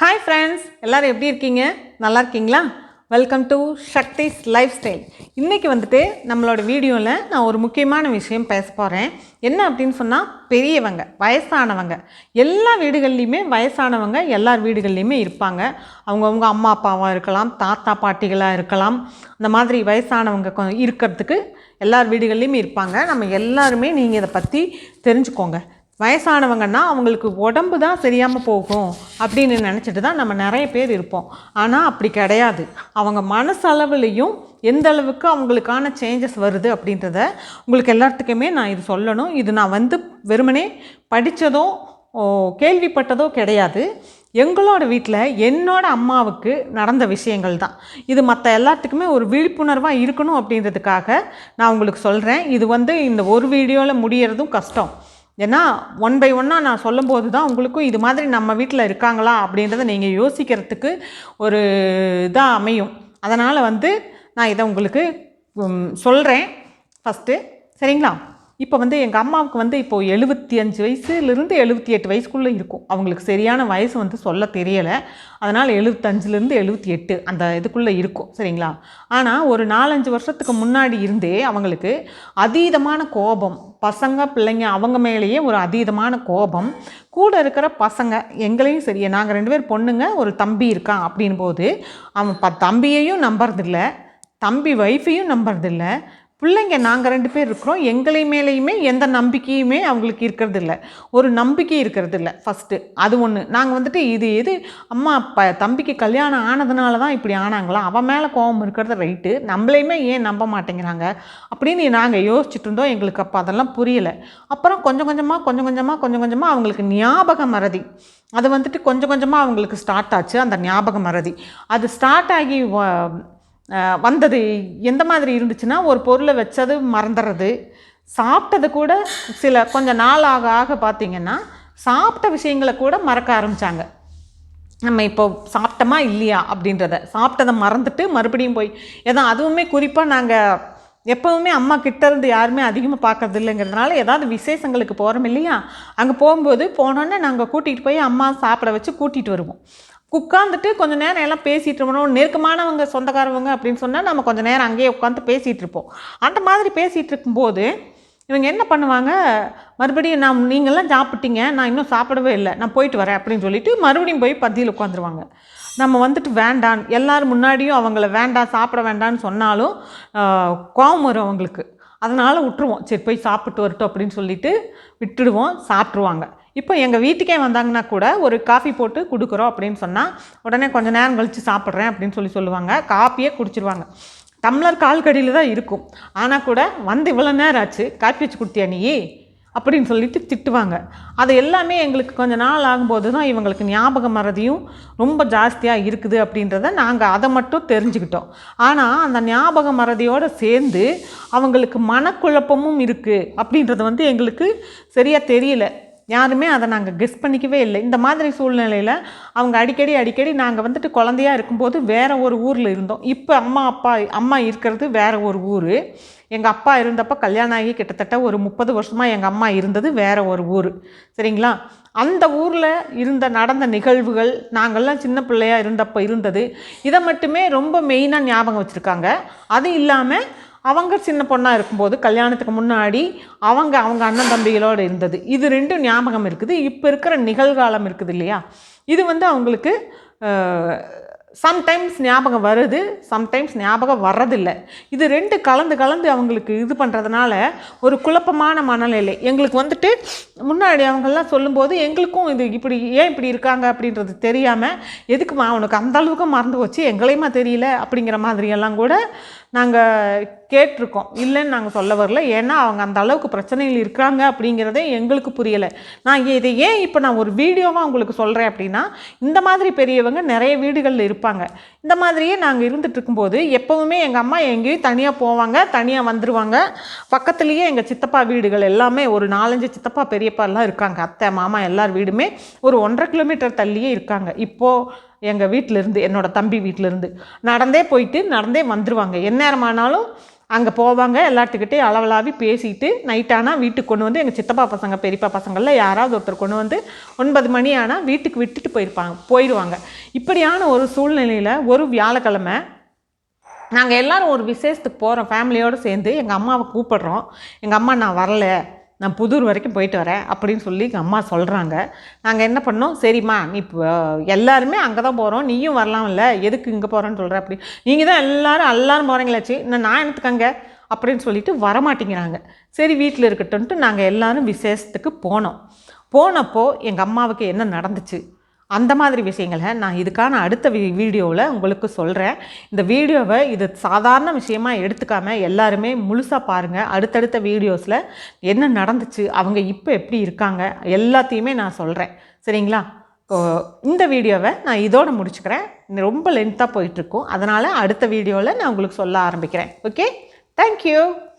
Hi friends எல்லோரும் எப்படி இருக்கீங்க? நல்லா இருக்கீங்களா? Welcome to Sakthi's lifestyle இன்றைக்கி வந்துட்டு நம்மளோட வீடியோவில் நான் ஒரு முக்கியமான விஷயம் பேச போகிறேன் என்ன அப்படின்னு சொன்னால் பெரியவங்க வயசானவங்க. எல்லா வீடுகள்லையுமே வயசானவங்க எல்லார் வீடுகள்லையுமே இருப்பாங்க. அவங்கவுங்க அம்மா அப்பாவாக இருக்கலாம் தாத்தா பாட்டிகளாக இருக்கலாம். அந்த மாதிரி வயசானவங்க கொ- இருக்கிறதுக்கு எல்லார் வீடுகள்லையுமே இருப்பாங்க. நம்ம எல்லாருமே நீங்கள் இதை பற்றி தெரிஞ்சுக்கோங்க. வயசானவங்கன்னா அவங்களுக்கு உடம்பு தான் சரியாமல் போகும் அப்படின்னு நினச்சிட்டு தான் நம்ம நிறைய பேர் இருப்போம். ஆனால் அப்படி கிடையாது. அவங்க மனசளவுலேயும் எந்த அளவுக்கு அவங்களுக்கான சேஞ்சஸ் வருது அப்படின்றத உங்களுக்கு எல்லாத்துக்குமே நான் இது சொல்லணும். இது நான் வந்து வெறுமனே படித்ததோ கேள்விப்பட்டதோ கிடையாது. எங்களோட வீட்டில் என்னோட அம்மாவுக்கு நடந்த விஷயங்கள் தான். இது மற்ற எல்லாத்துக்குமே ஒரு விழிப்புணர்வாக இருக்கணும் அப்படின்றதுக்காக நான் உங்களுக்கு சொல்கிறேன் இது வந்து இந்த ஒரு வீடியோவில் முடியறதும் கஷ்டம். ஏன்னா ஒன் பை ஒன்னாக நான் சொல்லும்போது தான் உங்களுக்கும் இது மாதிரி நம்ம வீட்டில் இருக்காங்களா அப்படின்றத நீங்கள் யோசிக்கிறதுக்கு ஒரு இதாக அமையும். அதனால் வந்து நான் இதை உங்களுக்கு சொல்கிறேன் ஃபஸ்ட்டு சரிங்களா? இப்போ வந்து எங்கள் அம்மாவுக்கு வந்து இப்போது எழுபத்தி அஞ்சு வயசுலேருந்து எழுபத்தி எட்டு வயசுக்குள்ளே இருக்கும். அவங்களுக்கு சரியான வயசு வந்து சொல்ல தெரியலை. அதனால் எழுபத்தஞ்சிலேருந்து எழுபத்தி எட்டு அந்த இதுக்குள்ளே இருக்கும். சரிங்களா? ஆனால் ஒரு நாலஞ்சு வருஷத்துக்கு முன்னாடி இருந்தே அவங்களுக்கு அதீதமான கோபம். பசங்க பிள்ளைங்க அவங்க மேலேயே ஒரு அதீதமான கோபம். கூட இருக்கிற பசங்க எங்களையும் சரி நாங்கள் ரெண்டு பேர் பொண்ணுங்க ஒரு தம்பி இருக்கான் அப்படின் போது அவன் ப தம்பியையும் நம்புறதில்லை தம்பி ஒய்ஃபையும் நம்புறதில்ல பிள்ளைங்க நாங்கள் ரெண்டு பேர் இருக்கிறோம். எங்களை மேலேயுமே எந்த நம்பிக்கையுமே அவங்களுக்கு இருக்கிறது இல்லை ஒரு நம்பிக்கை இருக்கிறது இல்லை ஃபஸ்ட்டு அது ஒன்று நாங்கள் வந்துட்டு இது எது அம்மா அப்பா தம்பிக்கு கல்யாணம் ஆனதுனால தான் இப்படி ஆனாங்களா? அவன் மேலே கோபம் இருக்கிறது ரைட்டு நம்மளையுமே ஏன் நம்ப மாட்டேங்கிறாங்க? அப்படின்னு நாங்கள் யோசிச்சுட்டு இருந்தோம். எங்களுக்கு அப்போ அதெல்லாம் புரியலை. அப்புறம் கொஞ்சம் கொஞ்சமாக கொஞ்சம் கொஞ்சமாக கொஞ்சம் கொஞ்சமாக அவங்களுக்கு ஞாபக மறதி. அது வந்துட்டு கொஞ்சம் கொஞ்சமாக அவங்களுக்கு ஸ்டார்ட் ஆச்சு. அந்த ஞாபக மறதி. அது ஸ்டார்ட் ஆகி வ- வந்தது. எந்த மாதிரி இருந்துச்சுன்னா ஒரு பொருளை வச்சது மறந்துடுறது சாப்பிட்டது கூட சில கொஞ்சம் நாள் ஆக ஆக பார்த்திங்கன்னா சாப்பிட்ட விஷயங்களை கூட மறக்க ஆரம்பித்தாங்க நம்ம இப்போ சாப்பிட்டோமா இல்லையா அப்படின்றத. சாப்பிட்டதை மறந்துட்டு மறுபடியும் போய் ஏதோ அதுவுமே குறிப்பாக நாங்கள் எப்போவுமே அம்மா கிட்ட இருந்து யாருமே அதிகமாக பார்க்கறது இல்லைங்கிறதுனால ஏதாவது விசேஷங்களுக்கு போகிறோம் இல்லையா? அங்கே போகும்போது போனோன்னே நாங்கள் கூட்டிகிட்டு போய் அம்மா சாப்பிட வச்சு கூட்டிகிட்டு வருவோம். உட்காந்துட்டு கொஞ்ச நேரம் எல்லாம் பேசிகிட்டு இருப்போம் நெருக்கமானவங்க சொந்தக்காரவங்க அப்படின்னு சொன்னால் நம்ம கொஞ்ச நேரம் அங்கேயே உட்காந்து பேசிகிட்டு இருப்போம். அந்த மாதிரி பேசிகிட்டு இருக்கும்போது இவங்க என்ன பண்ணுவாங்க? மறுபடியும் நான் நீங்கள்லாம் சாப்பிட்டீங்க. நான் இன்னும் சாப்பிடவே இல்லை. நான் போயிட்டு வரேன் அப்படின்னு சொல்லிட்டு மறுபடியும் போய் பந்தியில் உட்காந்துருவாங்க நம்ம வந்துட்டு வேண்டாம். எல்லோரும் முன்னாடியும் அவங்கள வேண்டாம் சாப்பிட வேண்டாம்னு சொன்னாலும் கோபம் கோவம் வரும் அவங்களுக்கு. அதனால் விட்டுருவோம் சரி போய் சாப்பிட்டு வரட்டும் அப்படின்னு சொல்லிட்டு விட்டுடுவோம் சாப்பிட்ருவாங்க இப்போ எங்கள் வீட்டுக்கே வந்தாங்கன்னா கூட ஒரு காஃபி போட்டு கொடுக்குறோம் அப்படின்னு சொன்னால் உடனே கொஞ்ச நேரம் கழித்து சாப்பிட்றேன் அப்படின்னு சொல்லி சொல்லுவாங்க. காஃபியே குடிச்சிருவாங்க. டம்ளர் கால் கடியில் தான் இருக்கும். ஆனால் கூட வந்து இவ்வளோ நேரம் ஆச்சு காப்பி வச்சு கொடுத்தியா நீ? அப்படின்னு சொல்லிட்டு திட்டுவாங்க. அது எல்லாமே எங்களுக்கு கொஞ்ச நாள் ஆகும்போது தான் இவங்களுக்கு ஞாபகம் மறதியும் ரொம்ப ஜாஸ்தியாக இருக்குது அப்படின்றத நாங்கள் அதை மட்டும் தெரிஞ்சுக்கிட்டோம். ஆனால் அந்த ஞாபக மறதியோடு சேர்ந்து அவங்களுக்கு மனக்குழப்பமும் இருக்குது அப்படின்றது வந்து எங்களுக்கு சரியாக தெரியல. யாருமே அதை நாங்கள் கெஸ் பண்ணிக்கவே இல்லை. இந்த மாதிரி சூழ்நிலையில் அவங்க அடிக்கடி அடிக்கடி நாங்கள் வந்துட்டு குழந்தையா இருக்கும்போது வேறு ஒரு ஊரில் இருந்தோம். இப்போ அம்மா அப்பா அம்மா இருக்கிறது வேற ஒரு ஊர். எங்கள் அப்பா இருந்தப்போ கல்யாணம் ஆகி கிட்டத்தட்ட ஒரு முப்பது வருஷமாக எங்கள் அம்மா இருந்தது வேற ஒரு ஊர். சரிங்களா? அந்த ஊரில் இருந்த நடந்த நிகழ்வுகள் நாங்கள்லாம் சின்ன பிள்ளையாக இருந்தப்போ இருந்தது. இதை மட்டுமே ரொம்ப மெயினாக ஞாபகம் வச்சுருக்காங்க. அது இல்லாமல் அவங்க சின்ன பொண்ணாக இருக்கும்போது கல்யாணத்துக்கு முன்னாடி அவங்க அவங்க அண்ணன் தம்பிகளோடு இருந்தது. இது ரெண்டும் ஞாபகம் இருக்குது. இப்போ இருக்கிற நிகழ்காலம் இருக்குது இல்லையா? இது வந்து அவங்களுக்கு சம்டைம்ஸ் ஞாபகம் வருது சம்டைம்ஸ் ஞாபகம் வர்றதில்லை. இது ரெண்டு கலந்து கலந்து அவங்களுக்கு இது பண்ணுறதுனால ஒரு குழப்பமான மனநிலை. எங்களுக்கு வந்துட்டு முன்னாடி அவங்கெல்லாம் சொல்லும்போது எங்களுக்கும் இது இப்படி ஏன் இப்படி இருக்காங்க அப்படின்றது தெரியாமல் எதுக்குமா அவனுக்கு அந்தளவுக்கு மறந்து போச்சு? எங்களையுமா தெரியல? அப்படிங்கிற மாதிரியெல்லாம் கூட நாங்கள் கேட்டிருக்கோம். இல்லைன்னு நாங்கள் சொல்ல வரல. ஏன்னா அவங்க அந்த அளவுக்கு பிரச்சனைகள் இருக்கிறாங்க அப்படிங்கிறதே எங்களுக்கு புரியலை. நான் இதை ஏன் இப்போ நான் ஒரு வீடியோவாக உங்களுக்கு சொல்கிறேன் அப்படின்னா இந்த மாதிரி பெரியவங்க நிறைய வீடுகளில் இருப்பாங்க. இந்த மாதிரியே நாங்கள் இருந்துட்டு இருக்கும்போது எப்போவுமே எங்கள் அம்மா எங்கேயும் தனியாக போவாங்க தனியாக வந்துடுவாங்க பக்கத்துலேயே எங்கள் சித்தப்பா வீடுகள் எல்லாமே ஒரு நாலஞ்சு சித்தப்பா பெரியப்பா எல்லாம் இருக்காங்க. அத்தை மாமா எல்லார் வீடுமே ஒரு ஒன்றரை கிலோமீட்டர் தள்ளியே இருக்காங்க. இப்போது எங்கள் வீட்டிலேருந்து என்னோட தம்பி வீட்டிலேருந்து நடந்தே போயிட்டு நடந்தே வந்துடுவாங்க எந்நேரமானாலும் அங்கே போவாங்க எல்லாத்துக்கிட்டே அளவலாவி பேசிட்டு நைட் ஆனால் வீட்டுக்கு கொண்டு வந்து எங்கள் சித்தப்பா பசங்க பெரியப்பா பசங்களில் யாராவது ஒருத்தர் கொண்டு வந்து ஒன்பது மணி ஆனால் வீட்டுக்கு விட்டுட்டு போயிருப்பாங்க போயிடுவாங்க இப்படியான ஒரு சூழ்நிலையில் ஒரு வியாழக்கிழமை நாங்கள் எல்லோரும் ஒரு விசேஷத்துக்கு போகிறோம் ஃபேமிலியோடு சேர்ந்து எங்கள் அம்மாவை கூப்பிடுறோம். எங்கள் அம்மா நான் வரல. நான் புதூர் வரைக்கும் போயிட்டு வரேன் அப்படின்னு சொல்லி எங்கள் அம்மா சொல்கிறாங்க நாங்கள் என்ன பண்ணோம்? சரிம்மா நீ இப்போ எல்லாருமே அங்கே தான் போகிறோம் நீயும் வரலாம்ல எதுக்கு இங்கே போகிறேன்னு சொல்கிற அப்படி. நீங்கள் தான் எல்லோரும் எல்லாரும் போகிறீங்களாச்சு இன்னும் நான் எடுத்துக்கங்க அப்படின்னு சொல்லிட்டு வரமாட்டேங்கிறாங்க. சரி வீட்டில் இருக்கட்டும்ன்ட்டு நாங்கள் எல்லாரும் விசேஷத்துக்கு போனோம். போனப்போ எங்கள் அம்மாவுக்கு என்ன நடந்துச்சு? அந்த மாதிரி விஷயங்களை நான் இதுக்கான அடுத்த வீ வீடியோவில் உங்களுக்கு சொல்கிறேன் இந்த வீடியோவை இது சாதாரண விஷயமா எடுத்துக்காமல் எல்லாருமே முழுசாக பாருங்கள் அடுத்தடுத்த வீடியோஸில் என்ன நடந்துச்சு அவங்க இப்போ எப்படி இருக்காங்க எல்லாத்தையுமே நான் சொல்கிறேன் சரிங்களா? இப்போ இந்த வீடியோவை நான் இதோடு முடிச்சுக்கிறேன். ரொம்ப லென்த்தாக போயிட்டுருக்கோம் அதனால் அடுத்த வீடியோவில் நான் உங்களுக்கு சொல்ல ஆரம்பிக்கிறேன். Okay thank you